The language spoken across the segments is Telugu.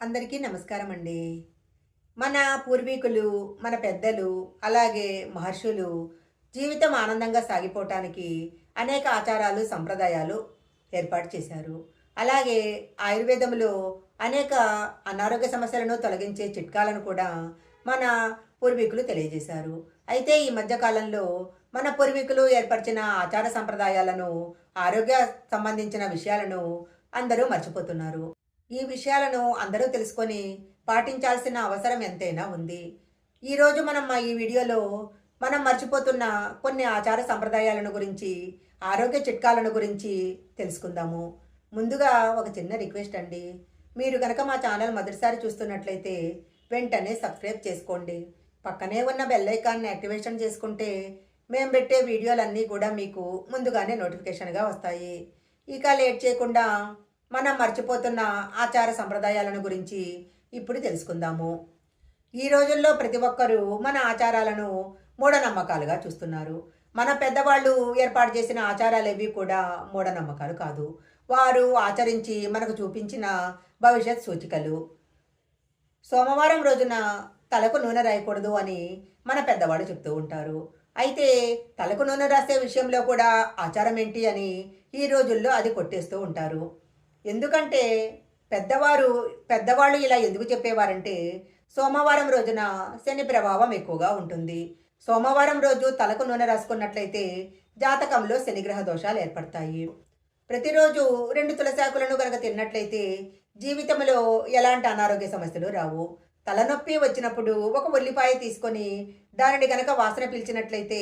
అందరికీ నమస్కారం అండి మన పూర్వీకులు మన పెద్దలు అలాగే మహర్షులు జీవితం ఆనందంగా సాగిపోవటానికి అనేక ఆచారాలు సంప్రదాయాలు ఏర్పాటు చేశారు. అలాగే ఆయుర్వేదంలో అనేక అనారోగ్య సమస్యలను తొలగించే చిట్కాలను కూడా మన పూర్వీకులు తెలియజేశారు. అయితే ఈ మధ్యకాలంలో మన పూర్వీకులు ఏర్పరిచిన ఆచార సంప్రదాయాలను ఆరోగ్య సంబంధించిన విషయాలను అందరూ మర్చిపోతున్నారు. ఈ విషయాలను అందరూ తెలుసుకొని పాటించాల్సిన అవసరం ఎంతైనా ఉంది. ఈరోజు మనం మా ఈ వీడియోలో మనం మర్చిపోతున్న కొన్ని ఆచార సంప్రదాయాలను గురించి ఆరోగ్య చిట్కాలను గురించి తెలుసుకుందాము. ముందుగా ఒక చిన్న రిక్వెస్ట్ అండి. మీరు కనుక మా ఛానల్ మొదటిసారి చూస్తున్నట్లయితే వెంటనే సబ్స్క్రైబ్ చేసుకోండి. పక్కనే ఉన్న బెల్ ఐకాన్ని యాక్టివేషన్ చేసుకుంటే మేము పెట్టే వీడియోలన్నీ కూడా మీకు ముందుగానే నోటిఫికేషన్గా వస్తాయి. ఇక లేట్ చేయకుండా మనం మర్చిపోతున్న ఆచార సంప్రదాయాలను గురించి ఇప్పుడు తెలుసుకుందాము. ఈ రోజుల్లో ప్రతి ఒక్కరూ మన ఆచారాలను మూఢనమ్మకాలుగా చూస్తున్నారు. మన పెద్దవాళ్ళు ఏర్పాటు చేసిన ఆచారాలు ఏవి కూడా మూఢనమ్మకాలు కాదు. వారు ఆచరించి మనకు చూపించిన భవిష్యత్ సూచికలు. సోమవారం రోజున తలకు నూనె రాయకూడదు అని మన పెద్దవాళ్ళు చెప్తూ ఉంటారు. అయితే తలకు నూనె రాసే విషయంలో కూడా ఆచారం ఏంటి అని ఈ రోజుల్లో అది కొట్టేస్తూ ఉంటారు. ఎందుకంటే పెద్దవారు పెద్దవాళ్ళు ఇలా ఎందుకు చెప్పేవారంటే సోమవారం రోజున శని ప్రభావం ఎక్కువగా ఉంటుంది. సోమవారం రోజు తలకు నూనె రాసుకున్నట్లయితే జాతకంలో శనిగ్రహ దోషాలు ఏర్పడతాయి. ప్రతిరోజు రెండు తులసాకులను కనుక తిన్నట్లయితే జీవితంలో ఎలాంటి అనారోగ్య సమస్యలు రావు. తలనొప్పి వచ్చినప్పుడు ఒక ఉల్లిపాయ తీసుకొని దానిని గనక వాసన పీల్చినట్లయితే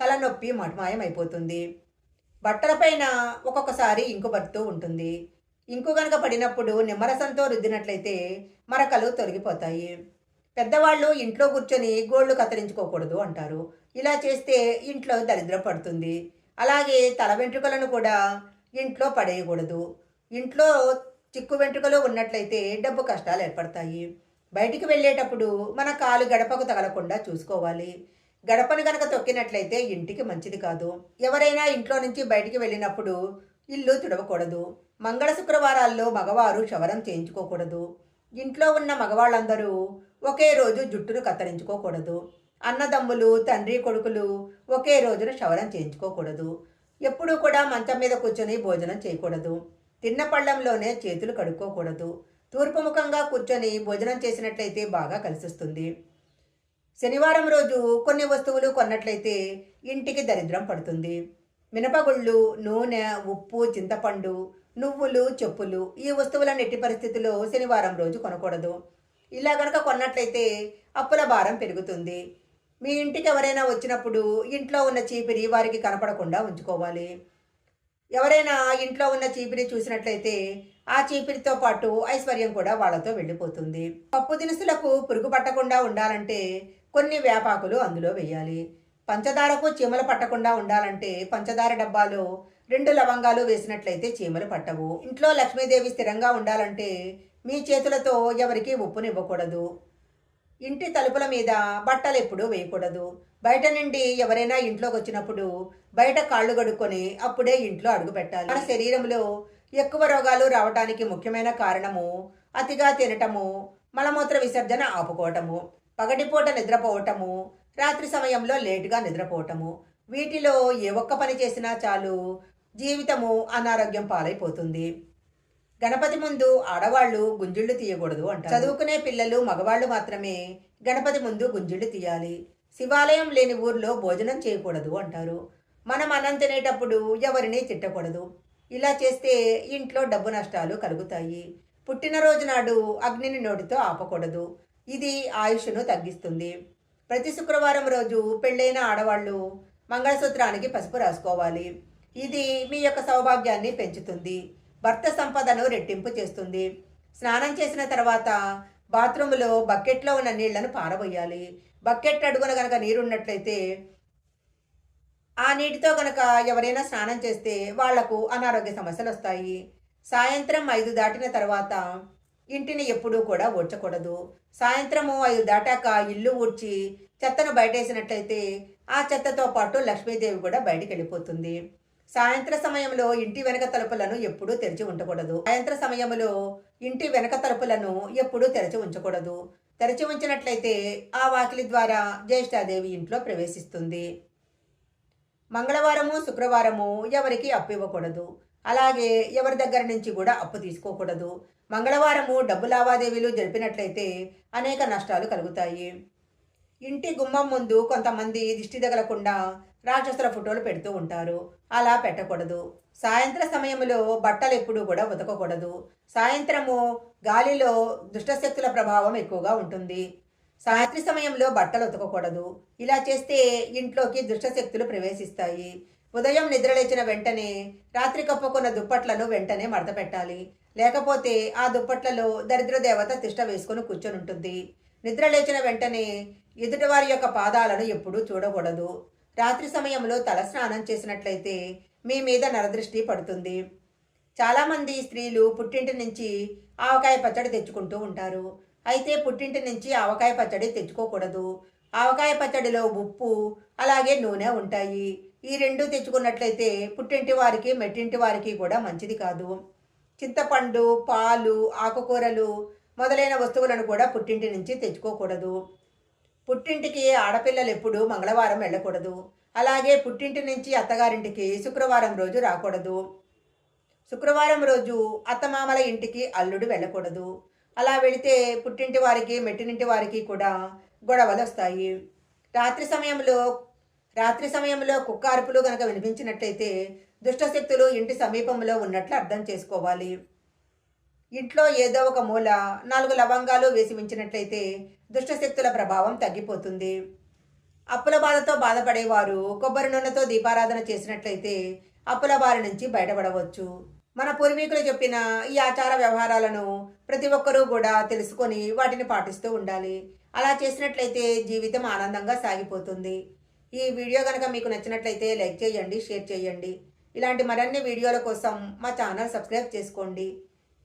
తలనొప్పి మటుమాయం అయిపోతుంది బట్టలపైన ఒక్కొక్కసారి ఇంకు పడుతూ ఉంటుంది. ఇంకు గనక పడినప్పుడు నిమ్మరసంతో రుద్దినట్లయితే మరకలు తొలగిపోతాయి. పెద్దవాళ్ళు ఇంట్లో కూర్చొని గోళ్ళు కత్తిరించుకోకూడదు అంటారు. ఇలా చేస్తే ఇంట్లో దరిద్రం పడుతుంది. అలాగే తల వెంట్రుకలను కూడా ఇంట్లో పడేయకూడదు. ఇంట్లో చిక్కు వెంట్రుకలు ఉన్నట్లయితే డబ్బు కష్టాలు ఏర్పడతాయి. బయటికి వెళ్ళేటప్పుడు మన కాలు గడపకు తగలకుండా చూసుకోవాలి. గడపను గనక తొక్కినట్లయితే ఇంటికి మంచిది కాదు. ఎవరైనా ఇంట్లో నుంచి బయటికి వెళ్ళినప్పుడు ఇల్లు తుడవకూడదు. మంగళ శుక్రవారాల్లో మగవారు క్షవరం చేయించుకోకూడదు. ఇంట్లో ఉన్న మగవాళ్ళందరూ ఒకే రోజు జుట్టును కత్తిరించుకోకూడదు. అన్నదమ్ములు తండ్రి కొడుకులు ఒకే రోజున క్షవరం చేయించుకోకూడదు. ఎప్పుడూ కూడా మంచం మీద కూర్చొని భోజనం చేయకూడదు. తిన్న పళ్ళంలోనే చేతులు కడుక్కోకూడదు. తూర్పు ముఖంగా కూర్చొని భోజనం చేసినట్లయితే బాగా కలిసిస్తుంది. శనివారం రోజు కొన్ని వస్తువులు కొన్నట్లయితే ఇంటికి దరిద్రం పడుతుంది. మినపగుళ్ళు నూనె ఉప్పు చింతపండు నువ్వులు చెప్పులు ఈ వస్తువులను ఎట్టి పరిస్థితుల్లో శనివారం రోజు కొనకూడదు. ఇలా గనక కొన్నట్లయితే అప్పుల భారం పెరుగుతుంది. మీ ఇంటికి ఎవరైనా వచ్చినప్పుడు ఇంట్లో ఉన్న చీపిరి వారికి కనపడకుండా ఉంచుకోవాలి. ఎవరైనా ఇంట్లో ఉన్న చీపిరి చూసినట్లయితే ఆ చీపిరితో పాటు ఐశ్వర్యం కూడా వాళ్ళతో వెళ్ళిపోతుంది. పప్పు దినుసులకు పురుగు పట్టకుండా ఉండాలంటే కొన్ని వేపాకులు అందులో వేయాలి. పంచదారకు చీమలు పట్టకుండా ఉండాలంటే పంచదార డబ్బాలో రెండు లవంగాలు వేసినట్లయితే చీమలు పట్టవు. ఇంట్లో లక్ష్మీదేవి స్థిరంగా ఉండాలంటే మీ చేతులతో ఎవరికి ఉప్పునివ్వకూడదు. ఇంటి తలుపుల మీద బట్టలు ఎప్పుడూ వేయకూడదు. బయట నుండి ఎవరైనా ఇంట్లోకి వచ్చినప్పుడు బయట కాళ్ళు కడుక్కొని అప్పుడే ఇంట్లో అడుగు పెట్టాలి. మన శరీరంలో ఎక్కువ రోగాలు రావడానికి ముఖ్యమైన కారణము అతిగా తినటము మలమూత్ర విసర్జన ఆపుకోవటము పగటిపూట నిద్రపోవటము రాత్రి సమయంలో లేటుగా నిద్రపోవటము. వీటిలో ఏ ఒక్క పని చేసినా చాలు జీవితము అనారోగ్యం పాలైపోతుంది. గణపతి ముందు ఆడవాళ్ళు గుంజిళ్ళు తీయకూడదు అంటారు. చదువుకునే పిల్లలు మగవాళ్ళు మాత్రమే గణపతి ముందు గుంజిళ్ళు తీయాలి. శివాలయం లేని ఊర్లో భోజనం చేయకూడదు అంటారు. మనం అన్నం తినేటప్పుడు ఎవరిని తిట్టకూడదు. ఇలా చేస్తే ఇంట్లో డబ్బు నష్టాలు కలుగుతాయి. పుట్టినరోజు నాడు అగ్నిని నోటితో ఆపకూడదు. ఇది ఆయుష్ను తగ్గిస్తుంది. ప్రతి శుక్రవారం రోజు పెళ్ళైన ఆడవాళ్ళు మంగళసూత్రానికి పసుపు రాసుకోవాలి. ఇది మీ యొక్క సౌభాగ్యాన్ని పెంచుతుంది. భర్త సంపదను రెట్టింపు చేస్తుంది. స్నానం చేసిన తర్వాత బాత్రూంలో బకెట్లో ఉన్న నీళ్ళను పారబోయాలి. బకెట్ అడుగున గనక నీరున్నట్లయితే ఆ నీటితో గనక ఎవరైనా స్నానం చేస్తే వాళ్ళకు అనారోగ్య సమస్యలు వస్తాయి. సాయంత్రం ఐదు దాటిన తర్వాత ఇంటిని ఎప్పుడూ కూడా ఊడ్చకూడదు సాయంత్రము ఐదు దాటాక ఇల్లు ఊడ్చి చెత్తను బయటేసినట్లయితే ఆ చెత్తతో పాటు లక్ష్మీదేవి కూడా బయటికి వెళ్ళిపోతుంది సాయంత్ర సమయంలో ఇంటి వెనక తలుపులను ఎప్పుడూ తెరిచి ఉండకూడదు సాయంత్ర సమయంలో ఇంటి వెనక తలుపులను ఎప్పుడూ తెరిచి ఉంచకూడదు. తెరిచి ఉంచినట్లయితే ఆ వాకిలి ద్వారా జ్యేష్ఠాదేవి ఇంట్లో ప్రవేశిస్తుంది. మంగళవారము శుక్రవారము ఎవరికి అప్పు ఇవ్వకూడదు. అలాగే ఎవరి దగ్గర నుంచి కూడా అప్పు తీసుకోకూడదు. మంగళవారము డబ్బు లావాదేవీలు జరిపినట్లయితే అనేక నష్టాలు కలుగుతాయి. ఇంటి గుమ్మం ముందు కొంతమంది దిష్టి తగలకుండా రాక్షసుల ఫోటోలు పెడుతూ ఉంటారు. అలా పెట్టకూడదు. సాయంత్ర సమయంలో బట్టలు ఎప్పుడూ కూడా ఉతకకూడదు. సాయంత్రము గాలిలో దుష్టశక్తుల ప్రభావం ఎక్కువగా ఉంటుంది. సాయంత్రి సమయంలో బట్టలు ఉతకకూడదు. ఇలా చేస్తే ఇంట్లోకి దుష్టశక్తులు ప్రవేశిస్తాయి. ఉదయం నిద్రలేచిన వెంటనే రాత్రి కప్పుకున్న దుప్పట్లను వెంటనే మడత పెట్టాలి. లేకపోతే ఆ దుప్పట్లలో దరిద్ర దేవత తిష్ట వేసుకుని కూర్చొని ఉంటుంది నిద్ర లేచిన వెంటనే ఎదుటివారి యొక్క పాదాలను ఎప్పుడూ చూడకూడదు. రాత్రి సమయంలో తలస్నానం చేసినట్లయితే మీ మీద నరదృష్టి పడుతుంది. చాలామంది స్త్రీలు పుట్టింటి నుంచి ఆవకాయ పచ్చడి తెచ్చుకుంటూ ఉంటారు. అయితే పుట్టింటి నుంచి ఆవకాయ పచ్చడి తెచ్చుకోకూడదు. ఆవకాయ పచ్చడిలో ఉప్పు అలాగే నూనె ఉంటాయి. ఈ రెండు తెచ్చుకున్నట్లయితే పుట్టింటి వారికి మెట్టింటి వారికి కూడా మంచిది కాదు. చింతపండు పాలు ఆకుకూరలు మొదలైన వస్తువులను కూడా పుట్టింటి నుంచి తెచ్చుకోకూడదు. పుట్టింటికి ఆడపిల్లలు ఎప్పుడు మంగళవారం వెళ్ళకూడదు. అలాగే పుట్టింటి నుంచి అత్తగారింటికి శుక్రవారం రోజు రాకూడదు. శుక్రవారం రోజు అత్తమామల ఇంటికి అల్లుడు వెళ్ళకూడదు. అలా వెళితే పుట్టింటి వారికి మెట్టినింటి వారికి కూడా గొడవలు వస్తాయి. రాత్రి సమయంలో రాత్రి సమయంలో కుక్క అరుపులు కనుక వినిపించినట్లయితే దుష్టశక్తులు ఇంటి సమీపంలో ఉన్నట్లు అర్థం చేసుకోవాలి. ఇంట్లో ఏదో ఒక మూల నాలుగు లవంగాలు వేసి ఉంచినట్లయితే దుష్టశక్తుల ప్రభావం తగ్గిపోతుంది. అప్పుల బాధతో బాధపడేవారు కొబ్బరి నూనెతో దీపారాధన చేసినట్లయితే అప్పుల బారి నుంచి బయటపడవచ్చు. మన పూర్వీకులు చెప్పిన ఈ ఆచార వ్యవహారాలను ప్రతి ఒక్కరూ కూడా తెలుసుకొని వాటిని పాటిస్తూ ఉండాలి. అలా చేసినట్లయితే జీవితం ఆనందంగా సాగిపోతుంది. ఈ వీడియో కనుక మీకు నచ్చినట్లయితే లైక్ చేయండి షేర్ చేయండి. ఇలాంటి మరిన్ని వీడియోల కోసం మా ఛానల్ సబ్స్క్రైబ్ చేసుకోండి.